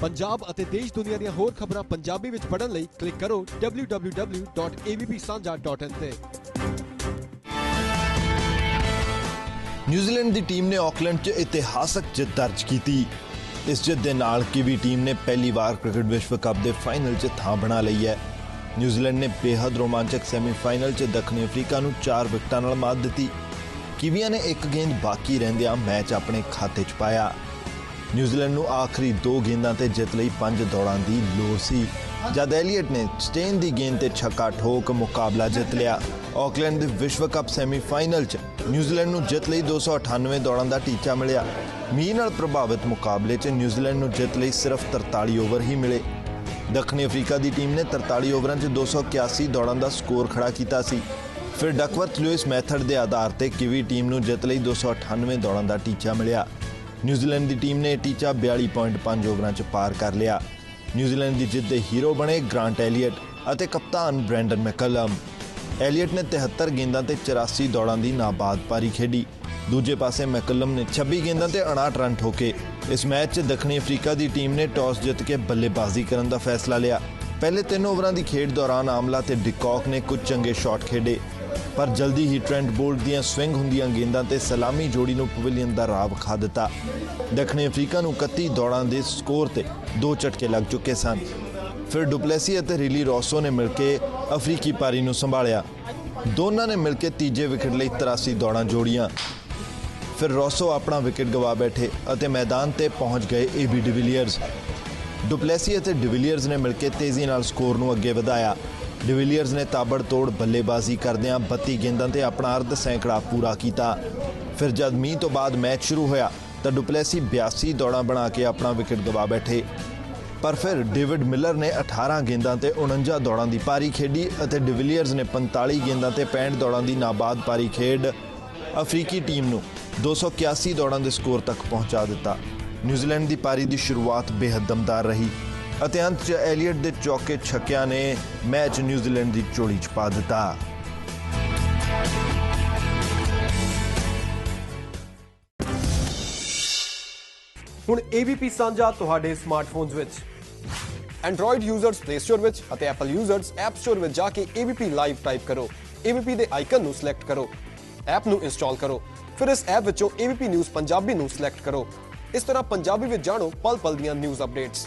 ਪੰਜਾਬ ਅਤੇ ਦੇਸ਼ ਦੁਨੀਆ ਦੀਆਂ ਹੋਰ ਖਬਰਾਂ ਪੰਜਾਬੀ ਵਿੱਚ ਪੜ੍ਹਨ ਲਈ ਕਲਿੱਕ ਕਰੋ www.avpsanja.in ਤੇ। ਨਿਊਜ਼ੀਲੈਂਡ ਦੀ ਟੀਮ ਨੇ ਆਕਲੈਂਡ 'ਚ ਇਤਿਹਾਸਕ ਜਿੱਤ ਦਰਜ ਕੀਤੀ। ਇਸ ਜਿੱਤ ਦੇ ਨਾਲ ਕਿਵੀ ਟੀਮ ਨੇ ਪਹਿਲੀ ਵਾਰ ਕ੍ਰਿਕਟ ਵਿਸ਼ਵ ਕੱਪ ਦੇ ਫਾਈਨਲ 'ਚ ਥਾਂ ਬਣਾ ਲਈ ਹੈ। ਨਿਊਜ਼ੀਲੈਂਡ ਨੇ ਬੇहद ਰੋਮਾਂਚਕ ਸੈਮੀਫਾਈਨਲ 'ਚ ਦੱਖਣੀ ਅਫਰੀਕਾ ਨੂੰ 4 ਵਿਕਟਾਂ ਨਾਲ ਮਾਤ ਦਿੱਤੀ। ਕਿਵੀਆਂ ਨੇ ਇੱਕ ਗੇਂਦ ਬਾਕੀ ਰਹਿੰਦਿਆਂ ਮੈਚ ਆਪਣੇ ਖਾਤੇ 'ਚ ਪਾਇਆ। ਨਿਊਜ਼ੀਲੈਂਡ ਨੂੰ ਆਖਰੀ 2 ਗੇਂਦਾਂ ਤੇ ਜਿੱਤ ਲਈ 5 ਦੌੜਾਂ ਦੀ ਲੋੜ ਸੀ। ਜਦ ਐਲੀਅਟ ਨੇ ਸਟੇਨ ਦੀ ਗੇਂਦ ਤੇ ਛੱਕਾ ਠੋਕ ਮੁਕਾਬਲਾ ਜਿੱਤ ਲਿਆ। ਆਕਲੈਂਡ ਦੇ ਵਿਸ਼ਵ ਕੱਪ ਸੈਮੀਫਾਈਨਲ 'ਚ ਨਿਊਜ਼ੀਲੈਂਡ ਨੂੰ ਜਿੱਤ ਲਈ 298 ਦੌੜਾਂ ਦਾ ਟੀਚਾ ਮਿਲਿਆ। ਮੀਂਹ ਨਾਲ ਪ੍ਰਭਾਵਿਤ ਮੁਕਾਬਲੇ 'ਚ ਨਿਊਜ਼ੀਲੈਂਡ ਨੂੰ ਜਿੱਤ ਲਈ ਸਿਰਫ 43 ਓਵਰ ਹੀ ਮਿਲੇ। ਦੱਖਣੀ ਅਫਰੀਕਾ ਦੀ ਟੀਮ ਨੇ 43 ਓਵਰਾਂ 'ਚ 281 ਦੌੜਾਂ ਦਾ ਸਕੋਰ ਖੜਾ ਕੀਤਾ ਸੀ। ਫਿਰ ਡਕਵਰਥ ਲੂਇਸ ਮੈਥਡ ਦੇ ਆਧਾਰ ਤੇ ਕਿਵੀ ਟੀਮ ਨੂੰ ਜਿੱਤ ਲਈ 298 ਦੌੜਾਂ ਦਾ ਟੀਚਾ ਮਿਲਿਆ। ਨਿਊਜ਼ੀਲੈਂਡ ਦੀ ਟੀਮ ਨੇ ਇਹ ਟੀਚਾ 42.5 ਓਵਰਾਂ 'ਚ ਪਾਰ ਕਰ ਲਿਆ। ਨਿਊਜ਼ੀਲੈਂਡ ਦੀ ਜਿੱਤ ਦੇ ਹੀਰੋ ਬਣੇ ਗ੍ਰਾਂਟ ਐਲੀਅਟ ਅਤੇ ਕਪਤਾਨ ਬ੍ਰੈਂਡਨ ਮੈਕਲਮ। ਐਲੀਅਟ ਨੇ 73 ਗੇਂਦਾਂ ਤੇ 84 ਦੌੜਾਂ ਦੀ ਨਾਬਾਦ ਪਾਰੀ ਖੇਡੀ। ਦੂਜੇ ਪਾਸੇ ਮੈਕਲਮ ਨੇ 26 ਗੇਂਦਾਂ ਤੇ 59 ਰਨ ਠੋਕੇ। ਇਸ ਮੈਚ 'ਚ ਦੱਖਣੀ ਅਫਰੀਕਾ ਦੀ ਟੀਮ ਨੇ ਟਾਸ ਜਿੱਤ ਕੇ ਬੱਲੇਬਾਜ਼ੀ ਕਰਨ ਦਾ ਫੈਸਲਾ ਲਿਆ। ਪਹਿਲੇ ਤਿੰਨ ਓਵਰਾਂ ਦੀ ਖੇਡ ਦੌਰਾਨ ਆਮਲਾ ਤੇ ਡਿਕੌਕ ਨੇ ਕੁਝ ਚੰਗੇ ਸ਼ਾਟ ਖੇਡੇ। ਪਰ ਜਲਦੀ ਹੀ ਟ੍ਰੈਂਟ ਬੋਲਟ ਦੀਆਂ ਸਵਿੰਗ ਹੁੰਦੀਆਂ ਗੇਂਦਾਂ ਤੇ ਸਲਾਮੀ ਜੋੜੀ ਨੂੰ ਪਵੇਲੀਅਨ ਦਾ ਰਾਹ ਵਿਖਾ ਦਿੱਤਾ। ਦੱਖਣੀ ਅਫਰੀਕਾ ਨੂੰ 31 ਦੌੜਾਂ ਦੇ ਸਕੋਰ ਤੇ ਦੋ ਝਟਕੇ ਲੱਗ ਚੁੱਕੇ ਸਨ। ਫਿਰ ਡੁਪਲੇਸੀ ਅਤੇ ਰੀਲੀ ਰੋਸੋ ਨੇ ਮਿਲ ਕੇ ਅਫਰੀਕੀ ਪਾਰੀ ਨੂੰ ਸੰਭਾਲਿਆ। ਦੋਨਾਂ ਨੇ ਮਿਲ ਕੇ ਤੀਜੇ ਵਿਕਟ ਲਈ 83 ਦੌੜਾਂ ਜੋੜੀਆਂ। ਫਿਰ ਰੋਸੋ ਆਪਣਾ ਵਿਕਟ ਗਵਾ ਬੈਠੇ ਅਤੇ ਮੈਦਾਨ ਤੇ ਪਹੁੰਚ ਗਏ ਏਬੀ ਡਿਵੀਲੀਅਰਸ ਡੁਪਲੈਸੀ ਅਤੇ ਡਿਵੀਲੀਅਰਸ ਨੇ ਮਿਲ ਕੇ ਤੇਜ਼ੀ ਨਾਲ ਸਕੋਰ ਨੂੰ ਅੱਗੇ ਵਧਾਇਆ। ਡਿਵੀਲੀਅਰਸ ਨੇ ਤਾਬੜਤੋੜ ਬੱਲੇਬਾਜ਼ੀ ਕਰਦਿਆਂ 32 ਗੇਂਦਾਂ ਤੇ ਆਪਣਾ ਅਰਧ ਸੈਂਕੜਾ ਪੂਰਾ ਕੀਤਾ। ਫਿਰ ਜਦ ਮੀਂਹ ਤੋਂ ਬਾਅਦ ਮੈਚ ਸ਼ੁਰੂ ਹੋਇਆ, ਤਾਂ ਡੁਪਲੈਸੀ 82 ਦੌੜਾਂ ਬਣਾ ਕੇ ਆਪਣਾ ਵਿਕਟ ਗਵਾ ਬੈਠੇ। ਪਰ ਫਿਰ ਡੇਵਿਡ ਮਿਲਰ ਨੇ 18 ਗੇਂਦਾਂ ਤੇ 49 ਦੌੜਾਂ ਦੀ ਪਾਰੀ ਖੇਡੀ ਅਤੇ ਡਿਵੀਲੀਅਰਸ ਨੇ 45 ਗੇਂਦਾਂ ਤੇ 65 ਦੌੜਾਂ ਦੀ ਨਾਬਾਦ ਪਾਰੀ ਖੇਡ ਅਫਰੀਕੀ ਟੀਮ ਨੂੰ 281 ਦੌੜਾਂ ਦੇ ਸਕੋਰ ਤੱਕ ਪਹੁੰਚਾ ਦਿੱਤਾ। ਨਿਊਜ਼ੀਲੈਂਡ ਦੀ ਪਾਰੀ ਦੀ ਸ਼ੁਰੂਆਤ ਬੇਹੱਦ ਦਮਦਾਰ ਰਹੀ। ਅਤੇ ਅੰਤ 'ਚ ਐਲੀਅਟ ਦੇ ਚੌਕੇ ਛੱਕਿਆਂ ਨੇ ਮੈਚ ਨਿਊਜ਼ੀਲੈਂਡ ਦੀ ਝੋਲੀ 'ਚ ਪਾ ਦਿੱਤਾ। ਹੁਣ ABP ਸਾਂਝਾ ਤੁਹਾਡੇ ਸਮਾਰਟਫੋਨਸ ਵਿੱਚ। Android ਯੂਜ਼ਰਸ Play Store ਵਿੱਚ ਅਤੇ Apple ਯੂਜ਼ਰਸ App Store ਵਿੱਚ ਜਾ ਕੇ ABP ਲਾਈਵ ਟਾਈਪ ਕਰੋ। ABP ਦੇ ਆਈਕਨ ਨੂੰ ਸਿਲੈਕਟ ਕਰੋ। ਐਪ ਨੂੰ ਇੰਸਟਾਲ ਕਰੋ। ਫਿਰ ਇਸ ਐਪ ਵਿੱਚੋਂ ABP ਨਿਊਜ਼ ਪੰਜਾਬੀ ਨੂੰ ਸਿਲੈਕਟ ਕਰੋ। ਇਸ ਤਰ੍ਹਾਂ ਪੰਜਾਬੀ ਵਿੱਚ ਜਾਣੋ ਪਲ-ਪਲ ਦੀਆਂ ਨਿਊਜ਼ ਅਪਡੇਟਸ